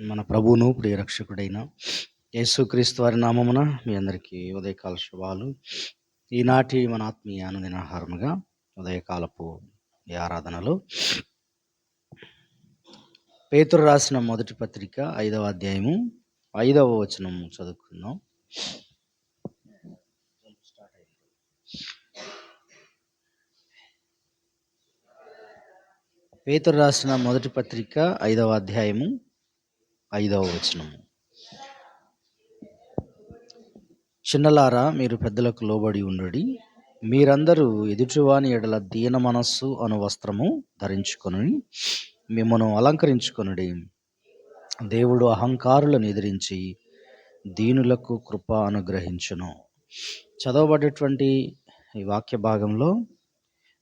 మన ప్రభువును ప్రియరక్షకుడైన యేసుక్రీస్తు వారి నామమున మీ అందరికీ ఉదయకాల శుభాలు. ఈనాటి మన ఆత్మీయ అనుదినాహారముగా ఉదయకాలపు ఈ ఆరాధనలో పేతురు రాసిన మొదటి పత్రిక ఐదవ అధ్యాయము ఐదవ వచనం చదువుకుందాం. పేతురు రాసిన మొదటి పత్రిక ఐదవ అధ్యాయము ఐదవ వచనము. చిన్నలారా మీరు పెద్దలకు లోబడి ఉండడి. మీరందరూ ఎదుటివాని ఎడల దీన మనస్సు అను వస్త్రము ధరించుకొని మిమ్మను అలంకరించుకొనుడి. దేవుడు అహంకారులను ఎదిరించి దీనులకు కృప అనుగ్రహించును. చదవబడేటువంటి ఈ వాక్య భాగంలో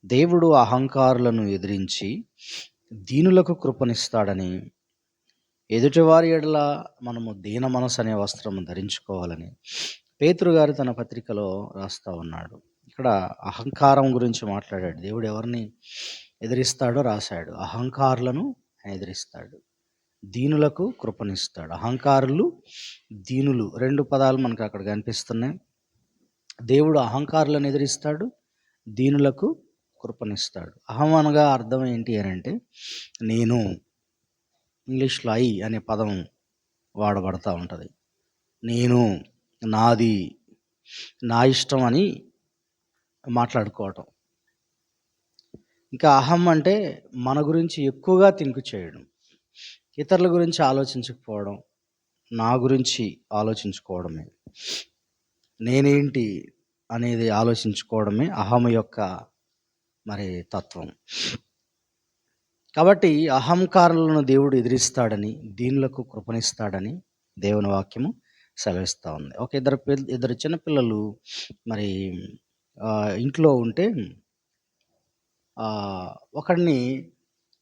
దేవుడు అహంకారులను ఎదిరించి దీనులకు కృపనిస్తాడని ఎదుటివారి ఎడల మనము దీన మనసు అనే వస్త్రం ధరించుకోవాలని పేతురు గారు తన పత్రికలో రాస్తా ఉన్నాడు. ఇక్కడ అహంకారం గురించి మాట్లాడాడు. దేవుడు ఎవరిని ఎదిరిస్తాడో రాశాడు. అహంకారులను ఎదిరిస్తాడు. దీనులకు కృపనిస్తాడు. అహంకారులు దీనులు రెండు పదాలు మనకు అక్కడ కనిపిస్తున్నాయి. దేవుడు అహంకారులను ఎదిరిస్తాడు దీనులకు కృపనిస్తాడు. అహం అనగా అర్థం ఏంటి అని అంటే నేను ఇంగ్లీష్లో ఐ అనే పదం వాడబడతా ఉంటుంది. నేను నాది నా ఇష్టం అని మాట్లాడుకోవటం. ఇంకా అహం అంటే మన గురించి ఎక్కువగా తింకు చేయడం. ఇతరుల గురించి ఆలోచించకపోవడం నా గురించి ఆలోచించుకోవడమే. నేనేంటి అనేది ఆలోచించుకోవడమే అహం యొక్క మరి తత్వం. కాబట్టి అహంకారులను దేవుడు ఎదిరిస్తాడని దీనులకు కృపణిస్తాడని దేవుని వాక్యము సెలవిస్తూ ఉంది. ఒక ఇద్దరు ఇద్దరు చిన్నపిల్లలు మరి ఇంట్లో ఉంటే ఒకడిని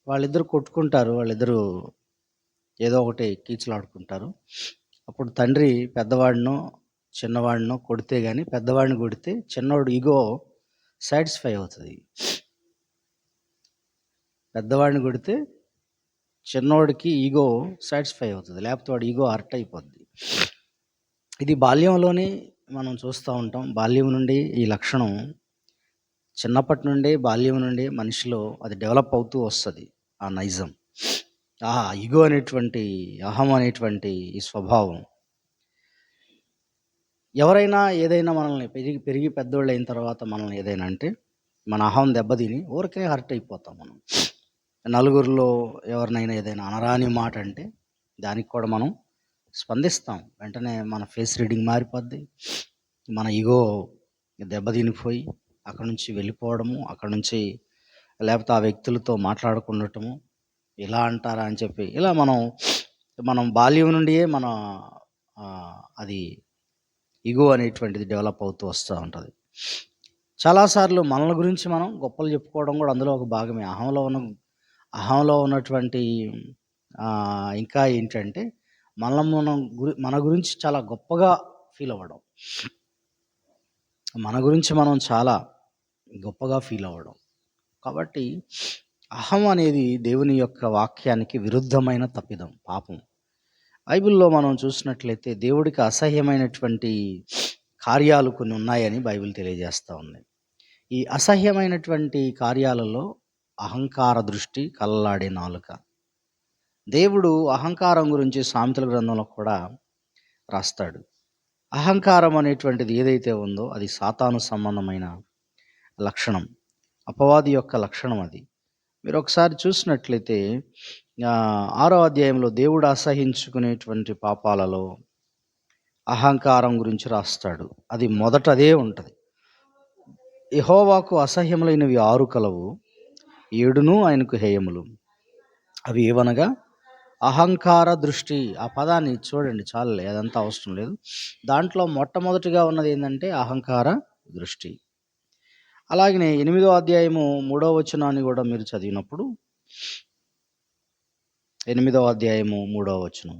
వాళ్ళిద్దరు కొట్టుకుంటారు వాళ్ళిద్దరూ ఏదో ఒకటి కీచులాడుకుంటారు. అప్పుడు తండ్రి పెద్దవాడినో చిన్నవాడినో కొడితే కానీ పెద్దవాడిని కొడితే చిన్నవాడు ఈగో సాటిస్ఫై అవుతుంది. పెద్దవాడిని కొడితే చిన్నవాడికి ఈగో సాటిస్ఫై అవుతుంది. లేకపోతే వాడు ఈగో హర్ట్ అయిపోద్ది. ఇది బాల్యంలోనే మనం చూస్తూ ఉంటాం. బాల్యం నుండి ఈ లక్షణం చిన్నప్పటి నుండి బాల్యం నుండి మనిషిలో అది డెవలప్ అవుతూ వస్తుంది. ఆ నైజం. ఆ ఈగో అనేటువంటి అహం అనేటువంటి ఈ స్వభావం. ఎవరైనా ఏదైనా మనల్ని పెరిగి పెరిగి పెద్దోళ్ళు అయిన తర్వాత మనల్ని ఏదైనా అంటే మన అహం దెబ్బతిని ఊరికే హర్ట్ అయిపోతాం మనం. నలుగురిలో ఎవరినైనా ఏదైనా అనరాని మాట అంటే దానికి కూడా మనం స్పందిస్తాం. వెంటనే మన ఫేస్ రీడింగ్ మారిపోద్ది. మన ఈగో దెబ్బతినిపోయి అక్కడ నుంచి వెళ్ళిపోవడము అక్కడ నుంచి లేకపోతే ఆ వ్యక్తులతో మాట్లాడుకుండటము ఇలా అంటారా అని చెప్పి ఇలా మనం మనం బాల్యం నుండియే మన అది ఇగో అనేటువంటిది డెవలప్ అవుతూ వస్తూ ఉంటుంది. చాలాసార్లు మనల గురించి మనం గొప్పలు చెప్పుకోవడం కూడా అందులో ఒక భాగమే. అహంలో ఉన్న అహంలో ఉన్నటువంటి ఇంకా ఏంటంటే మనం మనం గురి మన గురించి చాలా గొప్పగా ఫీల్ అవ్వడం. మన గురించి మనం చాలా గొప్పగా ఫీల్ అవ్వడం. కాబట్టి అహం అనేది దేవుని యొక్క వాక్యానికి విరుద్ధమైన తప్పిదం పాపం. బైబిల్లో మనం చూసినట్లయితే దేవుడికి అసహ్యమైనటువంటి కార్యాలు కొన్ని ఉన్నాయని బైబిల్ తెలియజేస్తూ ఉంది. ఈ అసహ్యమైనటువంటి కార్యాలలో అహంకార దృష్టి కళ్ళలాడే నాలుక. దేవుడు అహంకారం గురించి సామెతల గ్రంథంలో కూడా రాస్తాడు. అహంకారం అనేటువంటిది ఏదైతే ఉందో అది సాతాను సంబంధమైన లక్షణం. అపవాది యొక్క లక్షణం అది. మీరు ఒకసారి చూసినట్లయితే ఆరో అధ్యాయంలో దేవుడు అసహించుకునేటువంటి పాపాలలో అహంకారం గురించి రాస్తాడు. అది మొదట అదే ఉంటుంది. యహోవాకు అసహ్యములైనవి ఆరు కలవు. ఏడును ఆయనకు హేయములు. అవి ఏవనగా? అహంకార దృష్టి. ఆ పదాన్ని చూడండి చాలే అదంతా అవసరం లేదు. దాంట్లో మొట్టమొదటిగా ఉన్నది ఏంటంటే అహంకార దృష్టి. అలాగనే ఎనిమిదో అధ్యాయము మూడో వచనాన్ని కూడా మీరు చదివినప్పుడు ఎనిమిదవ అధ్యాయము మూడవ వచనం.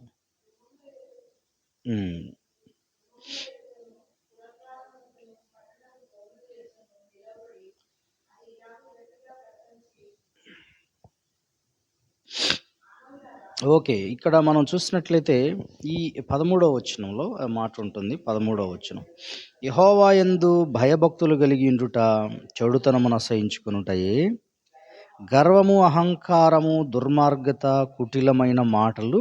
ఓకే. ఇక్కడ మనం చూసినట్లయితే ఈ 13వ వచనంలో ఆ మాట ఉంటుంది. 13వ వచనం. యెహోవా ఎందు భయభక్తులు కలిగియుండుట చెడుతనమును అసహించుకొనుటయే గర్వము, అహంకారము, దుర్మార్గత, కుటిలమైన మాటలు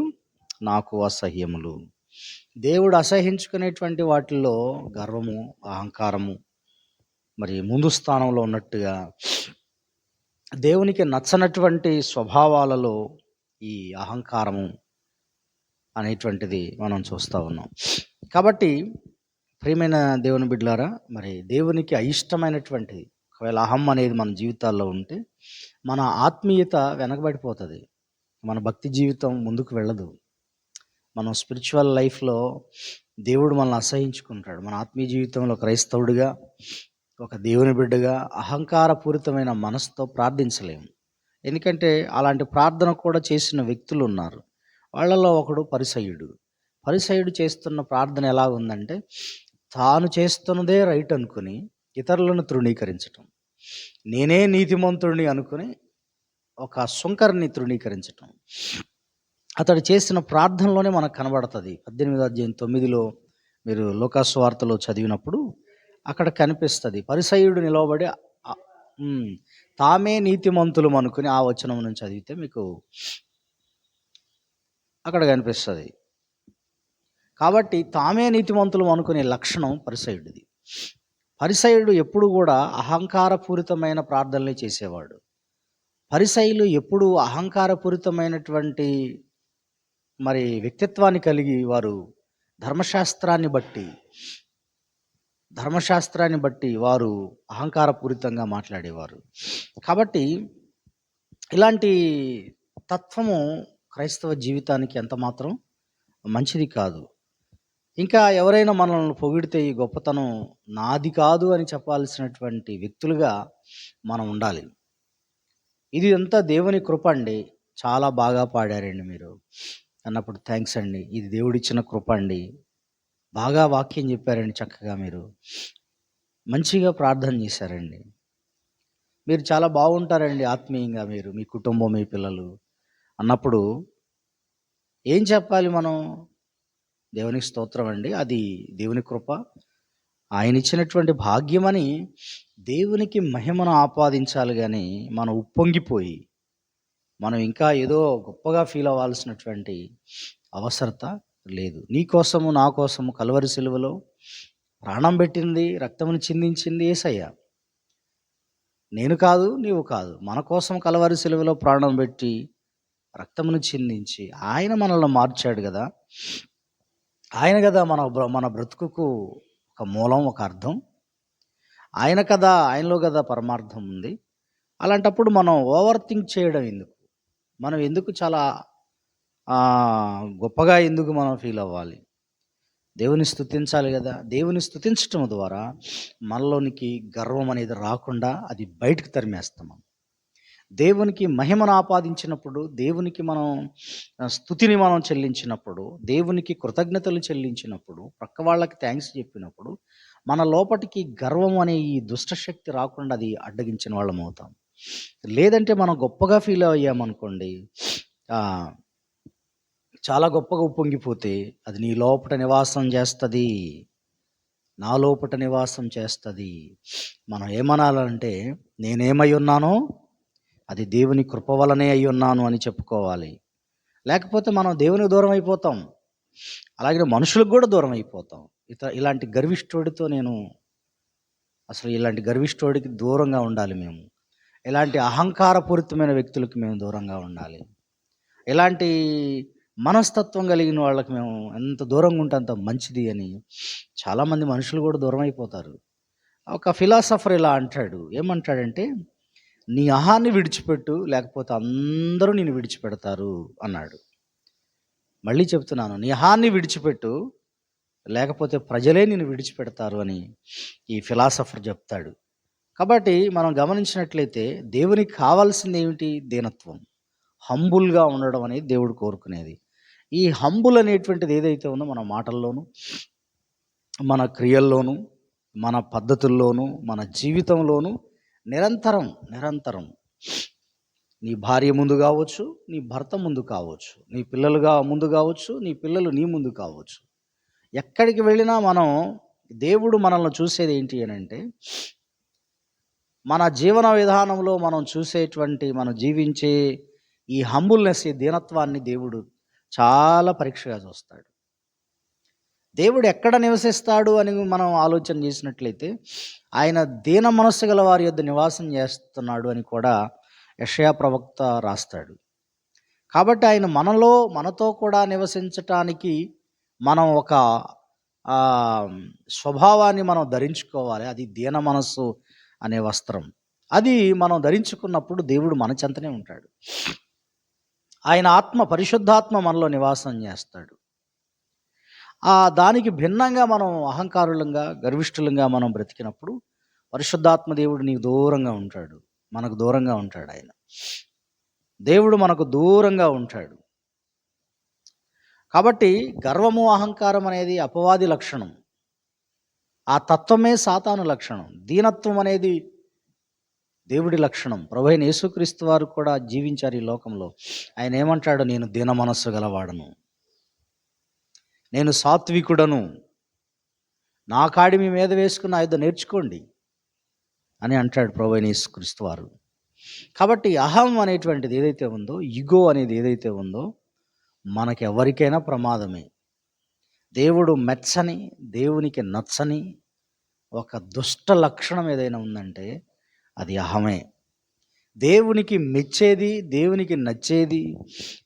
నాకు అసహ్యములు. దేవుడు అసహ్యించుకునేటువంటి వాటిల్లో గర్వము, అహంకారము మరి ముందు స్థానంలో ఉన్నట్టుగా దేవునికి నచ్చనటువంటి స్వభావాలలో ఈ అహంకారము అనేటువంటిది మనం చూస్తా ఉన్నాం. కాబట్టి ప్రియమైన దేవుని బిడ్డలారా మరి దేవునికి అయిష్టమైనటువంటిది ఒకవేళ అహం అనేది మన జీవితాల్లో ఉంటే మన ఆత్మీయత వెనకబడిపోతుంది మన భక్తి జీవితం ముందుకు వెళ్ళదు. మనం స్పిరిచువల్ లైఫ్‌లో దేవుడు మనల్ని అసహ్యించుకుంటాడు. మన ఆత్మీయ జీవితంలో క్రైస్తవుడిగా, ఒక దేవుని బిడ్డగా అహంకారపూరితమైన మనసుతో ప్రార్థించలేము. ఎందుకంటే అలాంటి ప్రార్థన కూడా చేసిన వ్యక్తులు ఉన్నారు వాళ్ళలో ఒకడు పరిసయుడు పరిసయుడు చేస్తున్న ప్రార్థన ఎలా ఉందంటే తాను చేస్తున్నదే రైట్ అనుకుని ఇతరులను తృణీకరించటం. నేనే నీతిమంతుడిని అనుకుని ఒక సుంకర్ని తృణీకరించటం. అతడు చేసిన ప్రార్థనలోనే మనకు కనబడతది. 18వ అధ్యాయం తొమ్మిదిలో మీరు లోకాసు వార్తలో చదివినప్పుడు అక్కడ కనిపిస్తుంది పరిసయుడు నిలవబడి తామే నీతిమంతులు అనుకుని ఆ వచనం నుంచి చదివితే మీకు అక్కడ కనిపిస్తుంది కాబట్టి తామే నీతిమంతులు అనుకునే లక్షణం పరిసయుడిది పరిసయుడు ఎప్పుడు కూడా అహంకారపూరితమైన ప్రార్థనలే చేసేవాడు. పరిసయులు ఎప్పుడూ అహంకారపూరితమైనటువంటి మరి వ్యక్తిత్వాన్ని కలిగి వారు ధర్మశాస్త్రాన్ని బట్టి ధర్మశాస్త్రాన్ని బట్టి వారు అహంకారపూరితంగా మాట్లాడేవారు. కాబట్టి ఇలాంటి తత్వము క్రైస్తవ జీవితానికి ఎంతమాత్రం మంచిది కాదు. ఇంకా ఎవరైనా మనల్ని పొగిడితే ఈ గొప్పతనం నాది కాదు అని చెప్పాల్సినటువంటి వ్యక్తులుగా మనం ఉండాలి. ఇది అంతా దేవుని కృప అండి. చాలా బాగా పాడారండి మీరు అన్నప్పుడు థ్యాంక్స్ అండి. ఇది దేవుడిచ్చిన కృప అండి. బాగా వాక్యం చెప్పారండి చక్కగా మీరు. మంచిగా ప్రార్థన చేశారండి. మీరు చాలా బాగుంటారండి ఆత్మీయంగా మీరు, మీ కుటుంబం, మీ పిల్లలు అన్నప్పుడు ఏం చెప్పాలి మనం? దేవునికి స్తోత్రం అండి. అది దేవుని కృప. ఆయన ఇచ్చినటువంటి భాగ్యమని దేవునికి మహిమను ఆపాదించాలి కానీ మనం ఉప్పొంగిపోయి, మనం ఇంకా ఏదో గొప్పగా ఫీల్ అవ్వాల్సినటువంటి అవసరత లేదు. నీ కోసము, నా కోసము కలవరి సెలవులో ప్రాణం పెట్టింది, రక్తమును చిందించింది ఏసయ్య నేను కాదు, నీవు కాదు. మన కోసం కలవరి సెలవులో ప్రాణం పెట్టి, రక్తమును చిందించి, ఆయన మనల్ని మార్చాడు కదా ఆయన కదా మన బ్ర మన బ్రతుకుకు ఒక మూలం, ఒక అర్థం. ఆయన కదా ఆయనలో కదా పరమార్థం ఉంది. అలాంటప్పుడు మనం ఓవర్ థింక్ చేయడం ఎందుకు? మనం ఎందుకు చాలా గొప్పగా ఎందుకు మనం ఫీల్ అవ్వాలి? దేవుని స్థుతించాలి కదా. దేవుని స్థుతించటం ద్వారా మనలోనికి గర్వం అనేది రాకుండా అది బయటకు తరిమేస్తాం దేవునికి మహిమను ఆపాదించినప్పుడు, దేవునికి మనం స్థుతిని మనం చెల్లించినప్పుడు, దేవునికి కృతజ్ఞతలు చెల్లించినప్పుడు, ప్రక్క వాళ్ళకి థ్యాంక్స్ చెప్పినప్పుడు, మన లోపటికి గర్వం అనే ఈ దుష్టశక్తి రాకుండా అది అడ్డగించిన వాళ్ళం అవుతాం. లేదంటే మనం గొప్పగా ఫీల్ అయ్యామనుకోండి చాలా గొప్పగా ఉప్పొంగిపోతే అది నీ లోపట నివాసం చేస్తుంది నా లోపట నివాసం చేస్తుంది మనం ఏమనాలంటే నేనేమై ఉన్నానో అది దేవుని కృప వలనే ఉన్నాను అని చెప్పుకోవాలి. లేకపోతే మనం దేవునికి దూరం అయిపోతాం. అలాగే మనుషులకు కూడా దూరం అయిపోతాం. ఇత ఇలాంటి గర్విష్ఠుడితో నేను అసలు ఇలాంటి గర్విష్ఠుడికి దూరంగా ఉండాలి మేము. ఇలాంటి అహంకారపూరితమైన వ్యక్తులకు మేము దూరంగా ఉండాలి. ఇలాంటి మనస్తత్వం కలిగిన వాళ్ళకి మేము ఎంత దూరంగా ఉంటే అంత మంచిది అని చాలామంది మనుషులు కూడా దూరం అయిపోతారు. ఒక ఫిలాసఫర్ ఇలా అంటాడు. ఏమంటాడంటే, "నీ అహాన్ని విడిచిపెట్టు లేకపోతే అందరూ నేను విడిచిపెడతారు" అన్నాడు. మళ్ళీ చెప్తున్నాను. "నీ అహాన్ని విడిచిపెట్టు లేకపోతే ప్రజలే నేను విడిచిపెడతారు" అని ఈ ఫిలాసఫర్ చెప్తాడు. కాబట్టి మనం గమనించినట్లయితే దేవునికి కావాల్సింది ఏమిటి దీనత్వం. హంబుల్‌గా ఉండడం అనేది దేవుడు కోరుకునేది. ఈ హంబుల్ అనేటువంటిది ఏదైతే ఉందో మన మాటల్లోనూ మన క్రియల్లోనూ మన పద్ధతుల్లోనూ మన జీవితంలోనూ నిరంతరం, నిరంతరం నీ భార్య ముందు కావచ్చు నీ భర్త ముందు కావచ్చు నీ పిల్లలుగా ముందు కావచ్చు నీ పిల్లలు నీ ముందు కావచ్చు. ఎక్కడికి వెళ్ళినా మనం దేవుడు మనల్ని చూసేది ఏంటి అని అంటే మన జీవన విధానంలో మనం చూసేటువంటి మనం జీవించే ఈ హంబుల్నెస్ ఈ దీనత్వాన్ని దేవుడు చాలా పరీక్షగా చూస్తాడు. దేవుడు ఎక్కడ నివసిస్తాడు అని మనం ఆలోచన చేసినట్లయితే ఆయన దీన మనస్సు గల వారి యొద్ నివాసం చేస్తున్నాడు అని కూడా యషయా ప్రవక్త రాస్తాడు. కాబట్టి ఆయన మనలో మనతో కూడా నివసించటానికి మనం ఒక స్వభావాన్ని మనం ధరించుకోవాలి. అది దీన మనస్సు అనే వస్త్రం. అది మనం ధరించుకున్నప్పుడు దేవుడు మన చెంతనే ఉంటాడు. ఆయన ఆత్మ పరిశుద్ధాత్మ మనలో నివాసం చేస్తాడు. ఆ దానికి భిన్నంగా మనం అహంకారులంగా గర్విష్ఠులంగా మనం బ్రతికినప్పుడు పరిశుద్ధాత్మ దేవుడు నీకు దూరంగా ఉంటాడు. మనకు దూరంగా ఉంటాడు ఆయన. దేవుడు మనకు దూరంగా ఉంటాడు. కాబట్టి గర్వము అహంకారం అనేది అపవాది లక్షణం. ఆ తత్వమే సాతాను లక్షణం. దీనత్వం అనేది దేవుడి లక్షణం. ప్రభు అయిన యేసుక్రీస్తు వారు కూడా జీవించారు ఈ లోకంలో. ఆయన ఏమంటాడు? నేను దీన మనస్సు గలవాడను. నేను సాత్వికుడను. నా కాడి మీ మీద వేసుకున్న ఆయుధ నేర్చుకోండి అని అంటాడు ప్రభు అయిన యేసుక్రీస్తు వారు. కాబట్టి అహం అనేటువంటిది ఏదైతే ఉందో ఇగో అనేది ఏదైతే ఉందో మనకి ఎవరికైనా ప్రమాదమే. దేవుడు మెచ్చని దేవునికి నచ్చని ఒక దుష్ట లక్షణం ఏదైనా ఉందంటే అది అహమే. దేవునికి మెచ్చేది దేవునికి నచ్చేది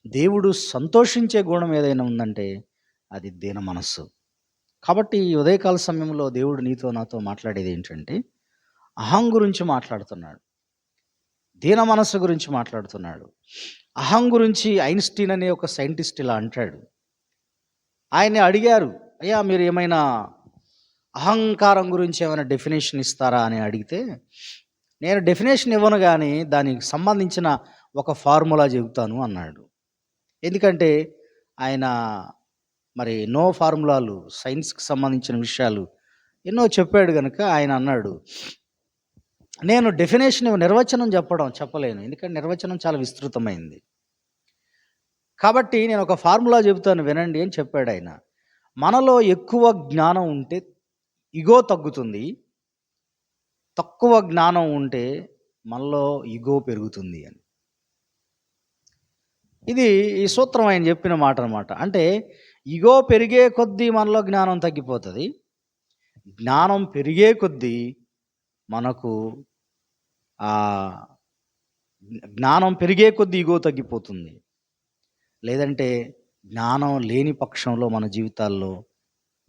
దేవుడు సంతోషించే గుణం ఏదైనా ఉందంటే అది దీన మనస్సు. కాబట్టి ఈ ఉదయకాల సమయంలో దేవుడు నీతో నాతో మాట్లాడేది ఏంటంటే అహం గురించి మాట్లాడుతున్నాడు. దీన మనస్సు గురించి మాట్లాడుతున్నాడు. అహం గురించి ఐన్స్టీన్ అనే ఒక సైంటిస్ట్ ఇలా అంటాడు. ఆయన్ని అడిగారు అయ్యా మీరు ఏమైనా అహంకారం గురించి ఏమైనా డెఫినేషన్ ఇస్తారా? అని అడిగితే నేను డెఫినేషన్ ఇవ్వను కానీ దానికి సంబంధించిన ఒక ఫార్ములా చెబుతాను అన్నాడు. ఎందుకంటే ఆయన మరి ఎన్నో ఫార్ములాలు సైన్స్కి సంబంధించిన విషయాలు ఎన్నో చెప్పాడు కనుక ఆయన అన్నాడు నేను డెఫినేషన్ నిర్వచనం చెప్పడం చెప్పలేను. ఎందుకంటే నిర్వచనం చాలా విస్తృతమైంది. కాబట్టి నేను ఒక ఫార్ములా చెబుతాను వినండి అని చెప్పాడు ఆయన. మనలో ఎక్కువ జ్ఞానం ఉంటే ఇగో తగ్గుతుంది. తక్కువ జ్ఞానం ఉంటే మనలో ఇగో పెరుగుతుంది అని. ఇది ఈ సూత్రం ఆయన చెప్పిన మాట అనమాట అంటే ఇగో పెరిగే కొద్దీ మనలో జ్ఞానం తగ్గిపోతుంది. జ్ఞానం పెరిగే కొద్దీ మనకు ఆ జ్ఞానం పెరిగే కొద్దీ ఇగో తగ్గిపోతుంది. లేదంటే జ్ఞానం లేని పక్షంలో మన జీవితాల్లో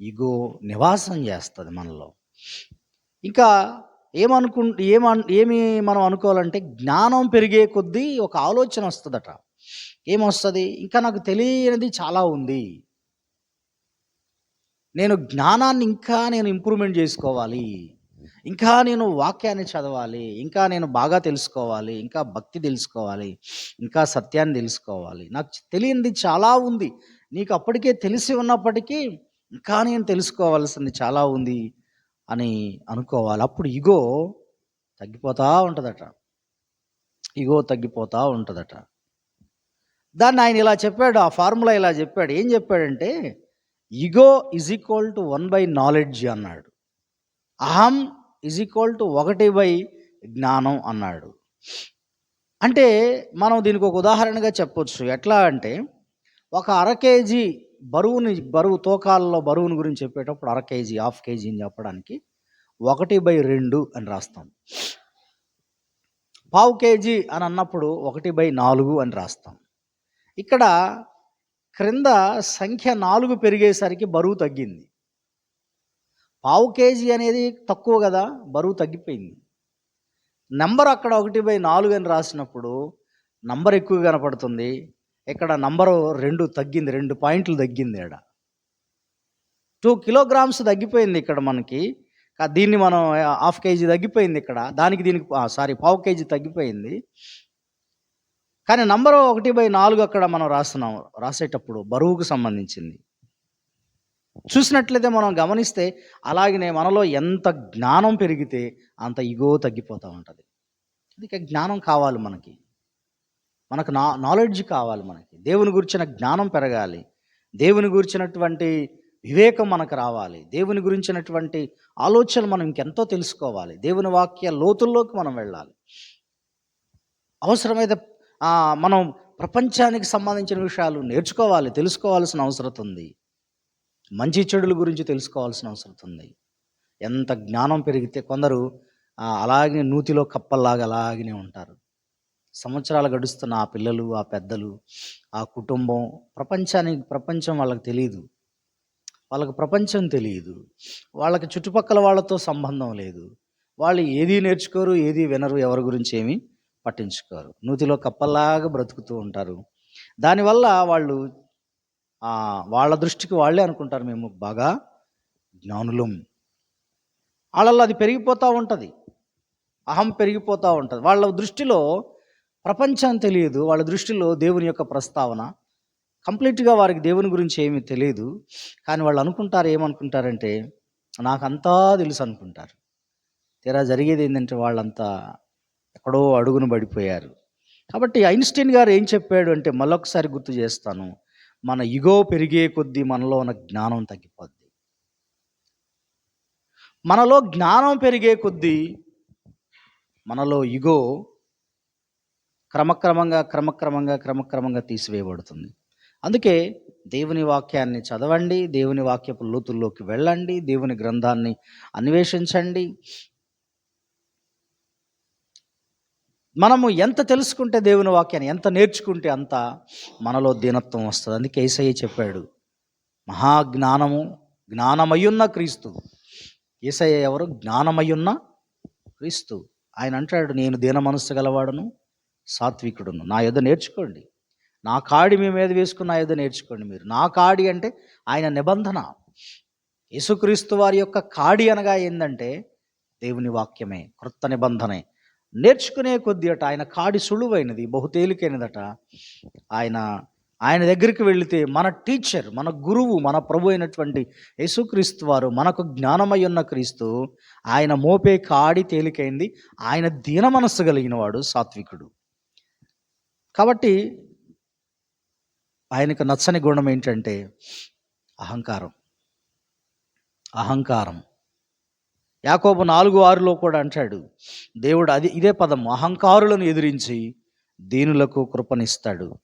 ఇగో నివాసం చేస్తుంది మనలో. ఇంకా ఏమనుకు ఏమన్ ఏమి మనం అనుకోవాలంటే జ్ఞానం పెరిగే కొద్దీ ఒక ఆలోచన వస్తుందట. ఏమొస్తుంది? ఇంకా నాకు తెలియనిది చాలా ఉంది. నేను జ్ఞానాన్ని ఇంకా నేను ఇంప్రూవ్మెంట్ చేసుకోవాలి. ఇంకా నేను వాక్యాన్ని చదవాలి. ఇంకా నేను బాగా తెలుసుకోవాలి. ఇంకా భక్తి తెలుసుకోవాలి. ఇంకా సత్యాన్ని తెలుసుకోవాలి. నాకు తెలియనిది చాలా ఉంది. నీకు అప్పటికే తెలిసి ఉన్నప్పటికీ ఇంకా నేను తెలుసుకోవాల్సింది చాలా ఉంది. అని అనుకోవాలి. అప్పుడు ఇగో తగ్గిపోతూ ఉంటుందట. ఇగో తగ్గిపోతూ ఉంటుందట. దాన్ని ఆయన ఇలా చెప్పాడు ఆ ఫార్ములా ఇలా చెప్పాడు. ఏం చెప్పాడంటే ego is equal to one by knowledge అన్నాడు. అహం ఇజ్ ఈక్వల్ టు ఒకటి బై జ్ఞానం అన్నాడు. అంటే మనం దీనికి ఒక ఉదాహరణగా చెప్పొచ్చు. ఎట్లా అంటే ఒక అర కేజీ బరువుని బరువు తూకాల్లో బరువుని గురించి చెప్పేటప్పుడు అర కేజీ హాఫ్ కేజీ అని చెప్పడానికి ఒకటి బై రెండు అని రాస్తాం. పావు కేజీ అని అన్నప్పుడు ఒకటి బై నాలుగు అని రాస్తాం. ఇక్కడ క్రింద సంఖ్య నాలుగు పెరిగేసరికి బరువు తగ్గింది. పావు కేజీ అనేది తక్కువ కదా బరువు తగ్గిపోయింది. నెంబర్ అక్కడ ఒకటి బై నాలుగు అని రాసినప్పుడు నంబర్ ఎక్కువ కనపడుతుంది. ఇక్కడ నంబరు రెండు తగ్గింది రెండు పాయింట్లు తగ్గింది ఇక్కడ టూ కిలోగ్రామ్స్ తగ్గిపోయింది ఇక్కడ మనకి. దీన్ని మనం హాఫ్ కేజీ తగ్గిపోయింది ఇక్కడ. దానికి దీనికి సారీ పావు కేజీ తగ్గిపోయింది. కానీ నంబర్ ఒకటి బై నాలుగు అక్కడ మనం రాస్తున్నాం రాసేటప్పుడు బరువుకు సంబంధించింది. చూసినట్లయితే మనం గమనిస్తే అలాగనే మనలో ఎంత జ్ఞానం పెరిగితే అంత ఇగో తగ్గిపోతూ ఉంటుంది. అందుకే జ్ఞానం కావాలి మనకి. మనకు నా నాలెడ్జ్ కావాలి మనకి. దేవుని గురించిన జ్ఞానం పెరగాలి. దేవుని గురించినటువంటి వివేకం మనకు రావాలి. దేవుని గురించినటువంటి ఆలోచనలు మనం ఇంకెంతో తెలుసుకోవాలి. దేవుని వాక్య లోతుల్లోకి మనం వెళ్ళాలి. అవసరమైతే మనం ప్రపంచానికి సంబంధించిన విషయాలు నేర్చుకోవాలి తెలుసుకోవాల్సిన అవసరం ఉంది. మంచి చెడుల గురించి తెలుసుకోవాల్సిన అవసరం ఉంది. ఎంత జ్ఞానం పెరిగితే కొందరు అలాగే నూతిలో కప్పల్లాగా అలాగనే ఉంటారు. సంవత్సరాలు గడుస్తున్న ఆ పిల్లలు ఆ పెద్దలు ఆ కుటుంబం ప్రపంచానికి ప్రపంచం వాళ్ళకి తెలియదు. వాళ్ళకి ప్రపంచం తెలియదు. వాళ్ళకి చుట్టుపక్కల వాళ్ళతో సంబంధం లేదు. వాళ్ళు ఏది నేర్చుకోరు ఏది వినరు ఎవరి గురించి ఏమీ పట్టించుకోరు. నూతిలో కప్పల్లాగా బ్రతుకుతూ ఉంటారు. దానివల్ల వాళ్ళు వాళ్ళ దృష్టికి వాళ్ళే అనుకుంటారు మేము బాగా జ్ఞానులం. వాళ్ళల్లో అది పెరిగిపోతూ ఉంటుంది. అహం పెరిగిపోతూ ఉంటుంది. వాళ్ళ దృష్టిలో ప్రపంచం తెలియదు. వాళ్ళ దృష్టిలో దేవుని యొక్క ప్రస్తావన. కంప్లీట్గా వారికి దేవుని గురించి ఏమీ తెలియదు. కానీ వాళ్ళు అనుకుంటారు ఏమనుకుంటారంటే నాకంతా తెలుసు అనుకుంటారు. తీరా జరిగేది ఏంటంటే వాళ్ళంతా ఎక్కడో అడుగును పడిపోయారు. కాబట్టి ఐన్స్టీన్ గారు ఏం చెప్పాడు అంటే మళ్ళొకసారి గుర్తు చేస్తాను. మన ఇగో పెరిగే కొద్దీ మనలో ఉన్న జ్ఞానం తగ్గిపోద్ది. మనలో జ్ఞానం పెరిగే కొద్దీ మనలో ఇగో క్రమక్రమంగా క్రమక్రమంగా క్రమక్రమంగా తీసివేయబడుతుంది. అందుకే దేవుని వాక్యాన్ని చదవండి దేవుని వాక్యపు లోతుల్లోకి వెళ్ళండి దేవుని గ్రంథాన్ని అన్వేషించండి. మనము ఎంత తెలుసుకుంటే దేవుని వాక్యాన్ని ఎంత నేర్చుకుంటే అంత మనలో దీనత్వం వస్తుంది. అందుకే ఏసయ్య చెప్పాడు మహాజ్ఞానము జ్ఞానమయ్యున్న క్రీస్తు. ఏసయ్య ఎవరు? జ్ఞానమయ్యున్న క్రీస్తు. ఆయన అంటాడు నేను దీన మనస్సు గలవాడును సాత్వికుడును. నా యొద్ నేర్చుకోండి. నా కాడి మీ మీద వేసుకున్న నా యొద్ నేర్చుకోండి మీరు. నా కాడి అంటే ఆయన నిబంధన. యేసుక్రీస్తు వారి యొక్క కాడి అనగా ఏంటంటే దేవుని వాక్యమే క్రొత్త నిబంధనే. నేర్చుకునే కొద్ది అట ఆయన కాడి సులువైనది బహు తేలికైనదట ఆయన ఆయన దగ్గరికి వెళితే మన టీచర్ మన గురువు మన ప్రభు అయినటువంటి యేసుక్రీస్తు వారు మనకు జ్ఞానమై ఉన్న క్రీస్తు ఆయన మోపే కాడి తేలికైంది. ఆయన దీన మనస్సు కలిగినవాడు సాత్వికుడు. కాబట్టి ఆయనకు నచ్చని గుణం ఏంటంటే అహంకారం. అహంకారం. యాకోబు నాలుగు ఆరులో కూడా అంటాడు దేవుడు అది ఇదే పదం అహంకారులను ఎదిరించి దీనులకు కృపనిస్తాడు.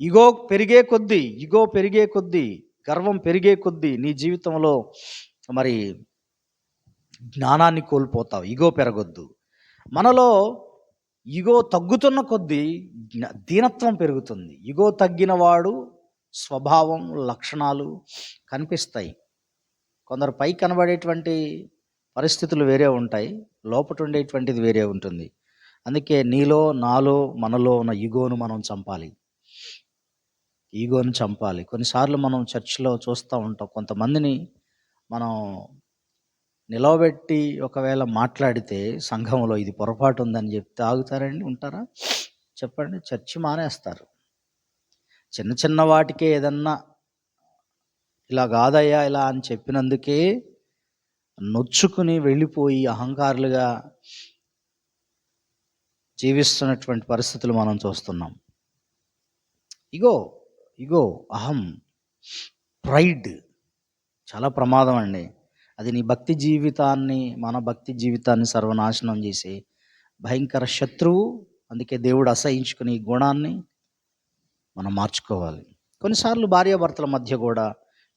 ఇగో పెరిగే కొద్దీ ఇగో పెరిగే కొద్దీ గర్వం పెరిగే కొద్దీ నీ జీవితంలో మరి జ్ఞానాన్ని కోల్పోతావు ఇగో పెరగొద్దు. మనలో ఇగో తగ్గుతున్న కొద్దీ దీనత్వం పెరుగుతుంది. ఇగో తగ్గిన వాడు స్వభావం లక్షణాలు కనిపిస్తాయి. కొందరు పై కనబడేటువంటి పరిస్థితులు వేరే ఉంటాయి. లోపట ఉండేటువంటిది వేరే ఉంటుంది. అందుకే నీలో నాలో మనలో ఉన్న ఈగోను మనం చంపాలి. ఈగోను చంపాలి. కొన్నిసార్లు మనం చర్చిలో చూస్తూ ఉంటాం. కొంతమందిని మనం నిలవబెట్టి ఒకవేళ మాట్లాడితే సంఘంలో ఇది పొరపాటు ఉందని చెప్తే ఆగుతారండి ఉంటారా? చెప్పండి చర్చి మానేస్తారు. చిన్న చిన్న వాటికే ఏదన్నా ఇలా కాదయ్యా ఇలా అని చెప్పినందుకే నొచ్చుకుని వెళ్ళిపోయి అహంకారులుగా జీవిస్తున్నటువంటి పరిస్థితులు మనం చూస్తున్నాం. ఇగో ఇగో అహం ప్రైడ్ చాలా ప్రమాదం అండి. అది నీ భక్తి జీవితాన్ని మన భక్తి జీవితాన్ని సర్వనాశనం చేసే భయంకర శత్రువు. అందుకే దేవుడు అసహించుకుని ఈ గుణాన్ని మనం మార్చుకోవాలి. కొన్నిసార్లు భార్యాభర్తల మధ్య కూడా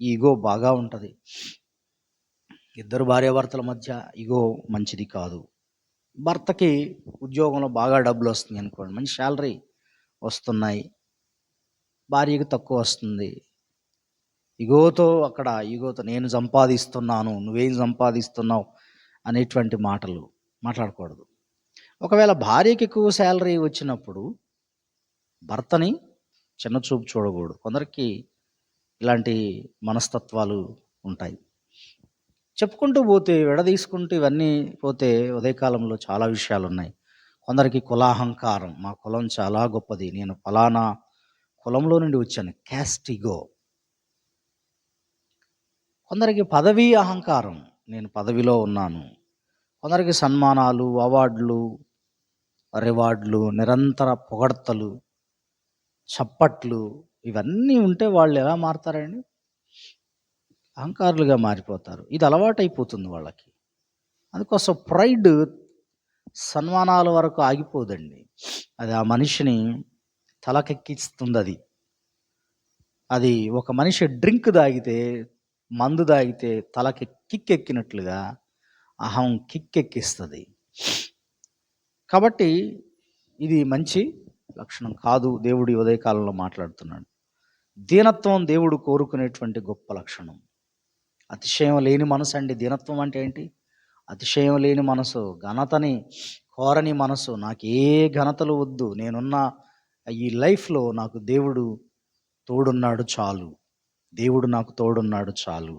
ఈగో బాగా ఉంటుంది. ఇద్దరు భార్యాభర్తల మధ్య ఇగో మంచిది కాదు. భర్తకి ఉద్యోగంలో బాగా డబ్బులు వస్తుంది అనుకోండి మంచి శాలరీ వస్తున్నాయి భార్యకి తక్కువ వస్తుంది ఇగోతో అక్కడ ఇగోతో నేను సంపాదిస్తున్నాను నువ్వేం సంపాదిస్తున్నావు అనేటువంటి మాటలు మాట్లాడకూడదు. ఒకవేళ భార్యకి ఎక్కువ శాలరీ వచ్చినప్పుడు భర్తని చిన్న చూపు చూడకూడదు. కొందరికి ఇలాంటి మనస్తత్వాలు ఉంటాయి. చెప్పుకుంటూ పోతే విడదీసుకుంటూ ఇవన్నీ పోతే ఉదయకాలంలో చాలా విషయాలు ఉన్నాయి కొందరికి కులాహంకారం మా కులం చాలా గొప్పది నేను ఫలానా కులంలో నుండి వచ్చాను క్యాస్టిగో కొందరికి పదవీ అహంకారం నేను పదవిలో ఉన్నాను. కొందరికి సన్మానాలు అవార్డులు రివార్డులు నిరంతర పొగడ్తలు చప్పట్లు ఇవన్నీ ఉంటే వాళ్ళు ఎలా మారతారండి? అహంకారులుగా మారిపోతారు. ఇది అలవాటైపోతుంది వాళ్ళకి. అందుకోసం ప్రైడ్ సన్మానాల వరకు ఆగిపోదండి. అది ఆ మనిషిని తలకెక్కిస్తుంది అది అది ఒక మనిషి డ్రింక్ తాగితే మందు తాగితే తలకి కిక్కెక్కినట్లుగా అహం కిక్కెక్కిస్తుంది. కాబట్టి ఇది మంచి లక్షణం కాదు. దేవుడు ఉదయకాలంలో మాట్లాడుతున్నాడు. దీనత్వం దేవుడు కోరుకునేటువంటి గొప్ప లక్షణం. అతిశయం లేని మనసు అండి. దీనత్వం అంటే ఏంటి? అతిశయం లేని మనసు ఘనతని కోరని మనసు. నాకు ఏ ఘనతలు వద్దు. నేనున్న ఈ లైఫ్లో నాకు దేవుడు తోడున్నాడు చాలు. దేవుడు నాకు తోడున్నాడు చాలు.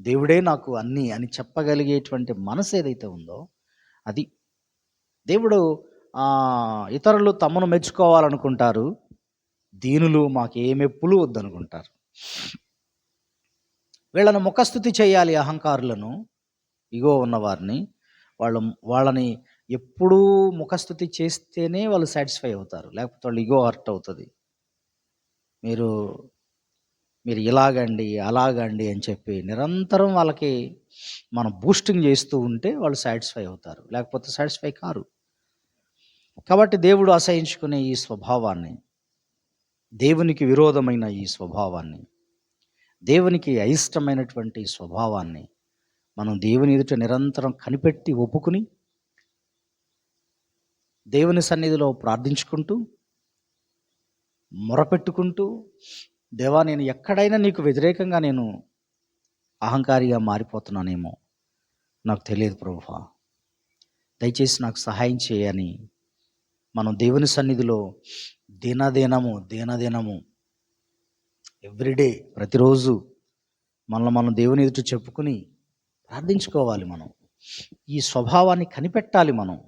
దేవుడే నాకు అన్నీ అని చెప్పగలిగేటువంటి మనసు ఏదైతే ఉందో అది దేవుడు ఇతరులు తమను మెచ్చుకోవాలనుకుంటారు. దీనులు మాకు ఏ మెప్పులు వద్దనుకుంటారు. వీళ్ళను ముఖస్థుతి చేయాలి అహంకారులను. ఇగో ఉన్నవారిని వాళ్ళు వాళ్ళని ఎప్పుడూ ముఖస్థుతి చేస్తేనే వాళ్ళు సాటిస్ఫై అవుతారు. లేకపోతే వాళ్ళు ఇగో హర్ట్ అవుతుంది. మీరు మీరు ఇలాగండి అలాగండి అని చెప్పి నిరంతరం వాళ్ళకి మనం బూస్టింగ్ చేస్తూ ఉంటే వాళ్ళు సాటిస్ఫై అవుతారు. లేకపోతే సాటిస్ఫై కారు. కాబట్టి దేవుడు అసహించుకునే ఈ స్వభావాన్ని దేవునికి విరోధమైన ఈ స్వభావాన్ని దేవునికి అయిష్టమైనటువంటి స్వభావాన్ని మనం దేవుని ఎదుట నిరంతరం కనిపెట్టి ఒప్పుకుని దేవుని సన్నిధిలో ప్రార్థించుకుంటూ మొరపెట్టుకుంటూ దేవా నేను ఎక్కడైనా నీకు వ్యతిరేకంగా నేను అహంకారిగా మారిపోతున్నానేమో నాకు తెలియదు ప్రభు దయచేసి నాకు సహాయం చేయని మనం దేవుని సన్నిధిలో దినదినము దినదినము ఎవ్రీడే ప్రతిరోజు మనల్ని మనం దేవుని ఎదుట చెప్పుకుని ప్రార్థించుకోవాలి మనం. ఈ స్వభావాన్ని కనిపెట్టాలి మనం.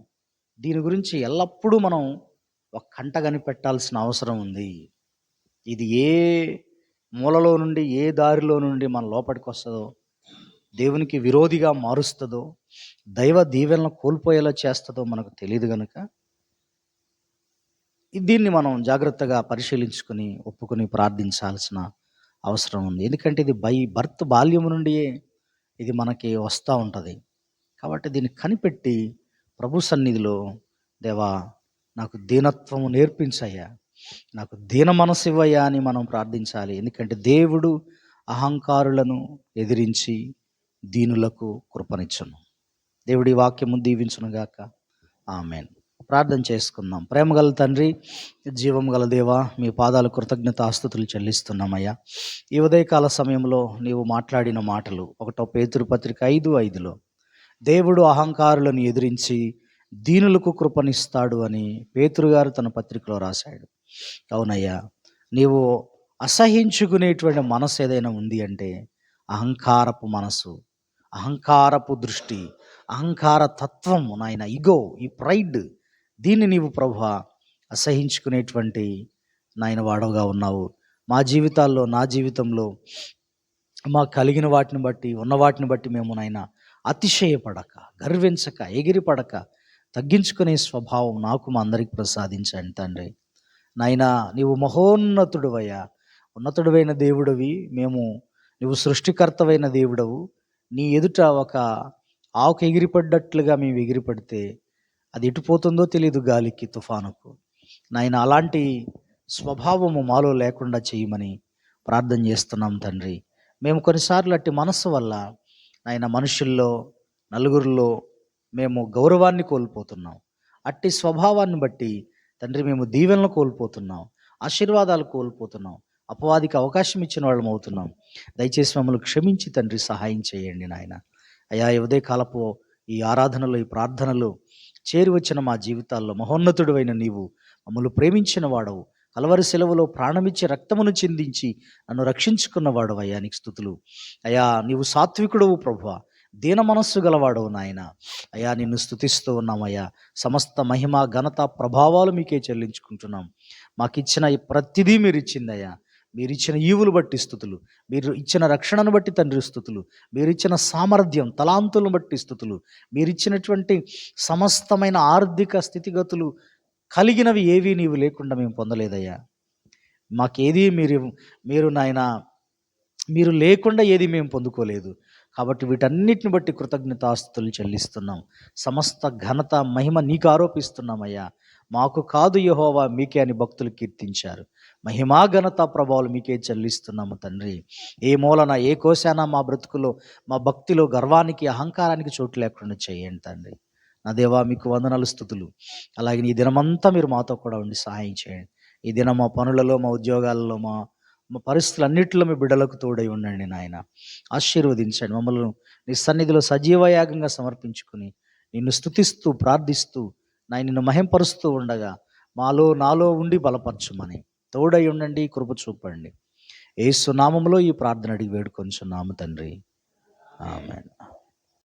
దీని గురించి ఎల్లప్పుడూ మనం ఒక కంట కనిపెట్టాల్సిన అవసరం ఉంది. ఇది ఏ మూలలో నుండి ఏ దారిలో నుండి మన లోపలికి వస్తుందో దేవునికి విరోధిగా మారుస్తుందో దైవ దీవెనలు కోల్పోయేలా చేస్తుందో మనకు తెలియదు కనుక దీన్ని మనం జాగ్రత్తగా పరిశీలించుకుని ఒప్పుకొని ప్రార్థించాల్సిన అవసరం ఉంది. ఎందుకంటే ఇది బై బర్త్ బాల్యం నుండియే ఇది మనకి వస్తూ ఉంటుంది. కాబట్టి దీన్ని కనిపెట్టి ప్రభు సన్నిధిలో దేవా నాకు దీనత్వము నేర్పించయ్యా. నాకు దీన మనసు ఇవ్వయ్యా అని మనం ప్రార్థించాలి. ఎందుకంటే దేవుడు అహంకారులను ఎదిరించి దీనులకు కృపనిచ్చును. దేవుడి వాక్యము దీవించునుగాక. ఆమెన్. ప్రార్థన చేసుకుందాం. ప్రేమగల తండ్రి జీవం గల దేవా మీ పాదాలు కృతజ్ఞత ఆస్తుతులు చెల్లిస్తున్నామయ్యా. ఈ ఉదయకాల సమయంలో నీవు మాట్లాడిన మాటలు ఒకటో పేతురు పత్రిక ఐదు ఐదులో దేవుడు అహంకారులను ఎదిరించి దీనులకు కృపనిస్తాడు అని పేతురు గారు తన పత్రికలో రాశాడు. అవునయ్యా. నీవు అసహించుకునేటువంటి మనసు ఏదైనా ఉంది అంటే అహంకారపు మనసు అహంకారపు దృష్టి అహంకార తత్వం నాయన ఇగో ఈ ప్రైడ్ దీన్ని నీవు ప్రభు అసహించుకునేటువంటి నాయన వాడవుగా ఉన్నావు. మా జీవితాల్లో నా జీవితంలో మాకు కలిగిన వాటిని బట్టి ఉన్న వాటిని బట్టి మేము నాయన అతిశయపడక గర్వించక ఎగిరిపడక తగ్గించుకునే స్వభావం నాకు మా అందరికి ప్రసాదించండి తండ్రి. నాయనా నీవు మహోన్నతుడువయ్యా. ఉన్నతుడువైన దేవుడివి మేము. నువ్వు సృష్టికర్తవైన దేవుడవు. నీ ఎదుట ఒక ఆవుకు ఎగిరిపడ్డట్లుగా మేము ఎగిరిపడితే అది ఎటుపోతుందో తెలియదు గాలికి తుఫానుకు. నాయన అలాంటి స్వభావము మాలో లేకుండా చేయమని ప్రార్థన చేస్తున్నాం తండ్రి. మేము కొన్నిసార్లు అట్టి మనస్సు వల్ల నాయన మనుషుల్లో నలుగురిలో మేము గౌరవాన్ని కోల్పోతున్నాం. అట్టి స్వభావాన్ని బట్టి తండ్రి మేము దీవెనలు కోల్పోతున్నాం ఆశీర్వాదాలు కోల్పోతున్నాం అపవాదికి అవకాశం ఇచ్చిన వాళ్ళం అవుతున్నాం. దయచేసి మమ్మల్ని క్షమించి తండ్రి సహాయం చేయండి నాయన. అయా ఈ కాలపు ఈ ఆరాధనలు ఈ ప్రార్థనలు చేరి వచ్చిన మా జీవితాల్లో మహోన్నతుడువైన నీవు మమ్మల్ని ప్రేమించిన వాడవు. కలవరి సెలవులో ప్రాణమిచ్చి రక్తమును చిందించి నన్ను రక్షించుకున్నవాడు అయ్యా నీకు స్థుతులు. అయ్యా నీవు సాత్వికుడవు ప్రభువా. దీన మనస్సు గలవాడవు నాయన. అయ్యా నిన్ను స్థుతిస్తూ ఉన్నామయ్యా. సమస్త మహిమ ఘనత ప్రభావాలు మీకే చెల్లించుకుంటున్నాం. మాకు ఇచ్చిన ఈ ప్రతిదీ మీరు ఇచ్చిందయ్యా మీరు ఇచ్చిన ఈవులు బట్టి స్థుతులు. మీరు ఇచ్చిన రక్షణను బట్టి తండ్రి స్థుతులు. మీరు ఇచ్చిన సామర్థ్యం తలాంతులను బట్టి స్థుతులు. మీరు ఇచ్చినటువంటి సమస్తమైన ఆర్థిక స్థితిగతులు కలిగినవి ఏవీ నీవు లేకుండా మేము పొందలేదయ్యా. మాకేది మీరు మీరు నాయన మీరు లేకుండా ఏది మేము పొందుకోలేదు. కాబట్టి వీటన్నిటిని బట్టి కృతజ్ఞతాస్తులు చెల్లిస్తున్నాం. సమస్త ఘనత మహిమ నీకు ఆరోపిస్తున్నామయ్యా మాకు కాదు యహోవా మీకే అని భక్తులు కీర్తించారు. మహిమా ఘనత ప్రభావాలు మీకే చెల్లిస్తున్నాము తండ్రి. ఏ మూలన ఏ కోశాన మా బ్రతుకులో మా భక్తిలో గర్వానికి అహంకారానికి చోటు లేకుండా చేయండి తండ్రి. నా దేవా మీకు వందనలు స్థుతులు. అలాగే ఈ దినమంతా మీరు మాతో కూడా ఉండి సహాయం చేయండి. ఈ దినం మా పనులలో మా ఉద్యోగాలలో మా మా పరిస్థితులన్నింటిలో మీ బిడ్డలకు తోడై ఉండండి నాయన. ఆశీర్వదించండి. మమ్మల్ని నీ సన్నిధిలో సజీవయాగంగా సమర్పించుకుని నిన్ను స్థుతిస్తూ ప్రార్థిస్తూ నాయన నిన్ను మహింపరుస్తూ ఉండగా మాలో నాలో ఉండి బలపరచుమని. తోడై ఉండండి కృప చూపండి. ఏసు నామములో ఈ ప్రార్థన అడిగి వేడుకొంచున్నాము తండ్రి. ఆమె